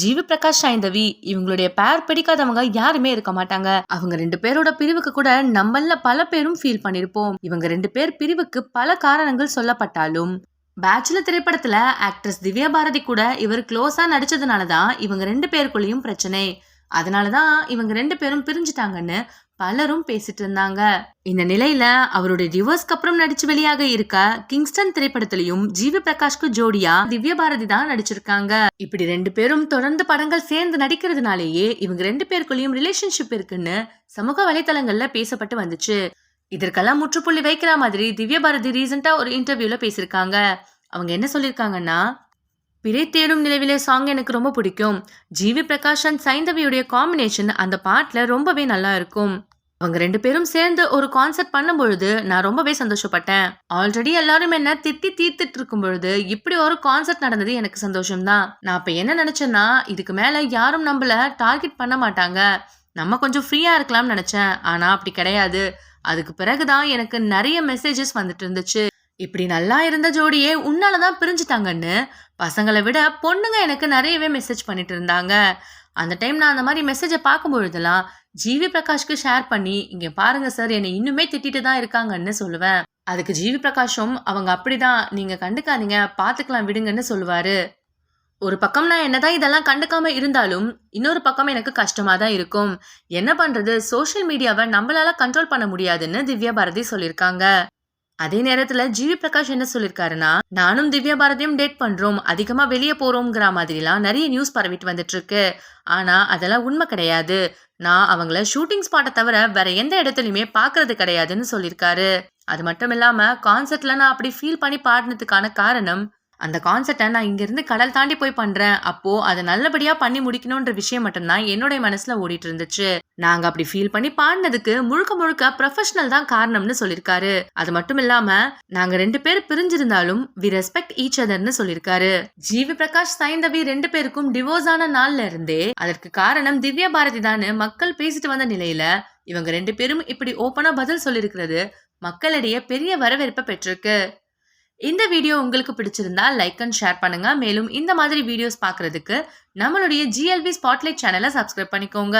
ஜீவி பிரகாஷ் சாய்ந்தவி இவங்களுடைய பேர் பிடிக்காதவங்க யாருமே இருக்க மாட்டாங்க. அவங்க ரெண்டு பேரோட பிரிவுக்கு கூட நம்மள பல பேரும் ஃபீல் பண்ணிருப்போம். இவங்க ரெண்டு பேர் பிரிவுக்கு பல காரணங்கள் சொல்லப்பட்டாலும். பேச்சுலர் திரைப்படத்துல ஆக்ட்ரஸ் திவ்யா பாரதி கூட இவர் க்ளோஸா நடிச்சதுனால தான் இவங்க ரெண்டு பேருக்குள்ளேயும் பிரச்சனை. அதனால தான் இவங்க ரெண்டு பேரும் பிரிஞ்சுட்டாங்கன்னு பலரும் பேசிட்டு இருந்தாங்க இந்த நிலையில அவருடைய டிவோர்ஸ்க்கு அப்புறம் நடிச்சு வெளியாக இருக்க கிங்ஸ்டன் திரைப்படத்திலையும் ஜிவி பிரகாஷ்க்கு ஜோடியா திவ்ய பாரதி தான் நடிச்சிருக்காங்க. இப்படி ரெண்டு பேரும் தொடர்ந்து படங்கள் சேர்ந்து நடிக்கிறதுனாலேயே இவங்க ரெண்டு பேருக்குள்ளேயும் ரிலேஷன்ஷிப் இருக்குன்னு சமூக வலைதளங்கள்ல பேசப்பட்டு வந்துச்சு. இதற்கெல்லாம் முற்றுப்புள்ளி வைக்கிற மாதிரி திவ்ய பாரதி ரீசெண்டா ஒரு இன்டர்வியூல பேசியிருக்காங்க. அவங்க என்ன சொல்லியிருக்காங்கன்னா பிறை தேடும் நிலவிலே சாங் எனக்கு ரொம்ப பிடிக்கும். ஜிவி பிரகாஷ் அண்ட் சைந்தவியுடைய காம்பினேஷன் அந்த பாட்டில் ரொம்பவே நல்லா இருக்கும். அவங்க ரெண்டு பேரும் சேர்ந்து ஒரு கான்சர்ட் பண்ணும் பொழுது நான் ரொம்பவே சந்தோஷப்பட்டேன். ஆல்ரெடி எல்லாரும் என்ன திட்டி தீர்த்துட்டு இருக்கும் பொழுது இப்படி ஒரு கான்சர்ட் நடந்தது எனக்கு சந்தோஷம்தான். நான் அப்ப என்ன நினைச்சேன்னா இதுக்கு மேல யாரும் நம்மள டார்கெட் பண்ண மாட்டாங்க. நம்ம கொஞ்சம் ஃப்ரீயா இருக்கலாம்னு நினைச்சேன். ஆனா அப்படி கிடையாது. அதுக்கு பிறகுதான் எனக்கு நிறைய மெசேஜஸ் வந்துட்டு இருந்துச்சு. இப்படி நல்லா இருந்த ஜோடியே உன்னாலதான் பிரிஞ்சுட்டாங்கன்னு பசங்களை விட பொண்ணுங்க எனக்கு நிறையவே மெசேஜ் பண்ணிட்டு இருந்தாங்க. அந்த டைம் நான் அந்த மாதிரி மெசேஜை பார்க்கும் பொழுதெல்லாம் ஜிவி பிரகாஷ்க்கு ஷேர் பண்ணி இங்க பாருங்க சார் என்னை இன்னுமே திட்டிட்டு தான் இருக்காங்கன்னு சொல்லுவேன். அதுக்கு ஜிவி பிரகாஷும் அவங்க அப்படிதான் நீங்க கண்டுக்காதீங்க பாத்துக்கலாம் விடுங்கன்னு சொல்லுவாரு. ஒரு பக்கம் நான் என்னதான் இதெல்லாம் கண்டுக்காம இருந்தாலும் இன்னொரு பக்கம் எனக்கு கஷ்டமா தான் இருக்கும். என்ன பண்றது சோஷியல் மீடியாவை நம்மளால கண்ட்ரோல் பண்ண முடியாதுன்னு திவ்யா பாரதி சொல்லியிருக்காங்க. அதே நேரத்துல ஜிவி பிரகாஷ் என்ன சொல்லிருக்காருன்னா நானும் திவ்யா பாரதியும் டேட் பண்றோம் அதிகமா வெளியே போறோம்ங்கிற மாதிரிலாம் நிறைய நியூஸ் பரவிட்டு வந்துட்டு இருக்கு ஆனா அதெல்லாம் உண்மை கிடையாது. நான் அவங்கள ஷூட்டிங் ஸ்பாட்டை தவிர வேற எந்த இடத்துலையுமே பார்க்கறது கிடையாதுன்னு சொல்லியிருக்காரு அது மட்டும் இல்லாம கான்சர்ட்ல நான் அப்படி ஃபீல் பண்ணி பாடினதுக்கான காரணம் அந்த கான்செர்ட்டை நான் இங்கேருந்து கடல் தாண்டி போய் பண்ணுறேன் அப்போது அதை நல்லபடியாக பண்ணி முடிக்கணுன்ற விஷயம் மட்டும்தான் என்னுடைய மனசில் ஓடிட்டு இருந்துச்சு நாங்கள் அப்படி ஃபீல் பண்ணி பாடினதுக்கு முழுக்க முழுக்க ப்ரொஃபஷனல் தான் காரணம்னு சொல்லியிருக்காரு. அது மட்டும் இல்லாமல் நாங்கள் ரெண்டு பேர் பிரிஞ்சிருந்தாலும் வி ரெஸ்பெக்ட் ஈச் அதர்னு சொல்லியிருக்காரு. ஜிவி பிரகாஷ் சைந்தவி ரெண்டு பேருக்கும் டிவோர்ஸ் ஆன நாள்ல இருந்தே அதற்கு காரணம் திவ்யா பாரதி தான் மக்கள் பேசிட்டு வந்த நிலையில இவங்க ரெண்டு பேரும் இப்படி ஓப்பனா பதில் சொல்லியிருக்கிறது மக்களிடையே பெரிய வரவேற்பை பெற்றிருக்கு. இந்த வீடியோ உங்களுக்கு பிடிச்சிருந்தா லைக் அண்ட் ஷேர் பண்ணுங்க. மேலும் இந்த மாதிரி வீடியோஸ் பார்க்கறதுக்கு நம்மளுடைய ஜிஎல்வி ஸ்பாட்லைட் சேனலை சப்ஸ்கிரைப் பண்ணிக்கோங்க.